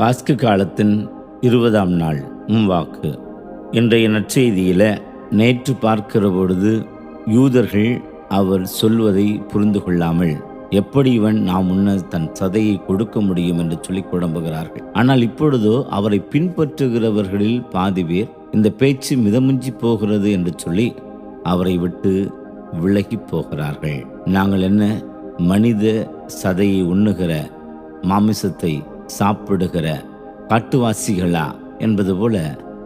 பாஸ்கு காலத்தின் இருபதாம் நாள் முன்வாக்கு. இன்றைய நற்செய்தியில் நேற்று பார்க்கிற பொழுது யூதர்கள் அவர் சொல்வதை புரிந்து கொள்ளாமல் எப்படி இவன் நாம் முன்னர் தன் சதையை கொடுக்க முடியும் என்று சொல்லி குழம்புகிறார்கள். ஆனால் இப்பொழுதோ அவரை பின்பற்றுகிறவர்களில் பாதி பேர் இந்த பேச்சு மிதமிஞ்சி போகிறது என்று சொல்லி அவரை விட்டு விலகி போகிறார்கள். நாங்கள் என்ன மனித சதையை உண்ணுகிற மாமிசத்தை சாப்பிடுகிற காட்டுவாசிகளா என்பது போல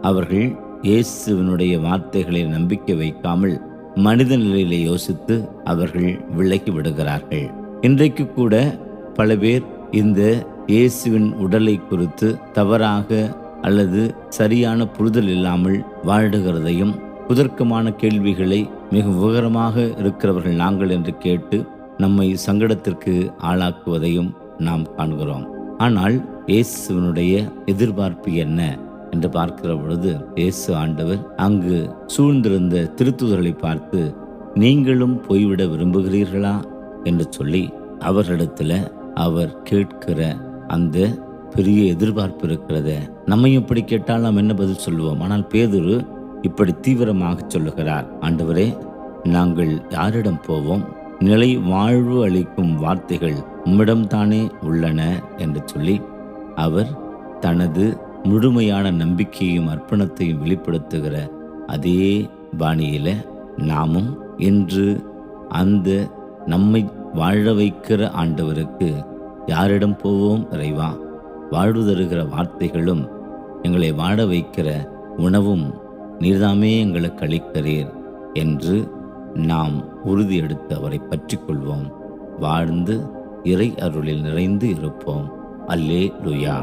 அவர்கள் இயேசுவினுடைய வார்த்தைகளை நம்பிக்கை வைக்காமல் மனித நிலையிலே யோசித்து அவர்கள் விலகி விடுகிறார்கள். இன்றைக்கு கூட பல பேர் இந்த இயேசுவின் உடலை குறித்து தவறாக அல்லது சரியான புரிதல் இல்லாமல் வாழுகிறதையும் புதர்க்கமான கேள்விகளை மிக விவரமாக இருக்கிறவர்கள் நாங்கள் என்று கேட்டு நம்மை சங்கடத்திற்கு ஆளாக்குவதையும் நாம் காண்கிறோம். ஆனால் இயேசுவினுடைய எதிர்பார்ப்பு என்ன என்று பார்க்கிற பொழுது இயேசு ஆண்டவர் அங்கு சூழ்ந்திருந்த திருத்துதர்களை பார்த்து நீங்களும் போய்விட விரும்புகிறீர்களா? என்று சொல்லி அவர்களிடத்துல அவர் கேட்கிற அந்த பெரிய எதிர்பார்ப்பு இருக்கிறத நம்மையும் இப்படி கேட்டால் நாம் என்ன பதில் சொல்லுவோம்? ஆனால் பேதுரு இப்படி தீவிரமாக சொல்லுகிறார். ஆண்டவரே நாங்கள் யாரிடம் போவோம்? நிலை வாழ்வு அளிக்கும் வார்த்தைகள் உம்மிடம்தானே உள்ளன என்று சொல்லி அவர் தனது முழுமையான நம்பிக்கையும் அர்ப்பணத்தையும் வெளிப்படுத்துகிற அதே பாணியில் நாமும் இன்று அந்த நம்மை வாழ வைக்கிற ஆண்டவருக்கு யாரிடம் போவோம் இறைவா? வாழ்வு தருகிற வார்த்தைகளும் எங்களை வாழ வைக்கிற உணவும் நீர்தாமே எங்களுக்கு அளிக்கிறீர் என்று நாம் உறுதியெடுத்து அவரை பற்றி கொள்வோம் வாழ்ந்து இறை அருளில் நிறைந்து இருப்போம். அல்லே லுயா